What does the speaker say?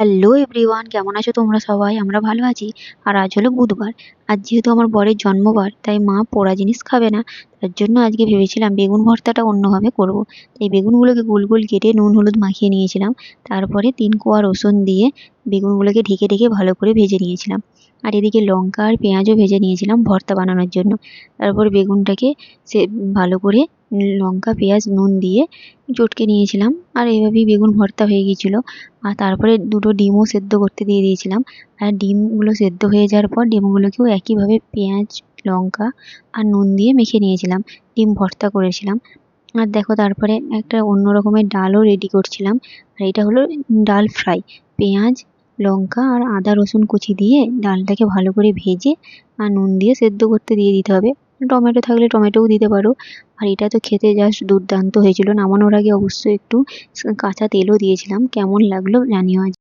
Hello everyone কেমন আছো তোমরা সবাই? আমরা ভালো আছি। আর আজ হলো বুধবার। আজ যেহেতু আমার বরের জন্মবার, তাই মা পোড়া জিনিস খাবে না, তার জন্য আজকে ভেবেছিলাম বেগুন ভর্তাটা অন্যভাবে করব। তাই বেগুনগুলোকে গোল গোল কেটে নুন, হলুদ মাখিয়ে নিয়েছিলাম। তারপরে তিন কোয়া রসুন দিয়ে বেগুনগুলোকে ঢেকে ঢেকে ভালো করে ভেজে নিয়েছিলাম। আর এদিকে লঙ্কা আর পেঁয়াজও ভেজে নিয়েছিলাম ভর্তা বানানোর জন্য। তারপর বেগুনটাকে সে ভালো করে লঙ্কা, পেঁয়াজ, নুন দিয়ে চটকে নিয়েছিলাম। আর এইভাবেই বেগুন ভর্তা হয়ে গিয়েছিল। আর তারপরে দুটো ডিমও সেদ্ধ করতে দিয়ে দিয়েছিলাম। আর ডিমগুলো সেদ্ধ হয়ে যাওয়ার পর ডিমগুলোকেও একইভাবে পেঁয়াজ, লঙ্কা আর নুন দিয়ে মেখে নিয়েছিলাম। ডিম ভর্তা করেছিলাম। আর দেখো তারপরে একটা অন্য রকমের ডালও রেডি করছিলাম। আর এটা হলো ডাল ফ্রাই। পেঁয়াজ, লঙ্কা আর আদা, রসুন কুচি দিয়ে ডালটাকে ভালো করে ভেজে আর নুন দিয়ে সেদ্ধ করতে দিয়ে দিতে হবে। টমেটো থাকলে টমেটোও দিতে পারো। আর এটা তো খেতে জাস্ট দুর্দান্ত হয়েছিল। নামানোর আগে অবশ্যই একটু কাঁচা তেলও দিয়েছিলাম। কেমন লাগল জানিও আজ।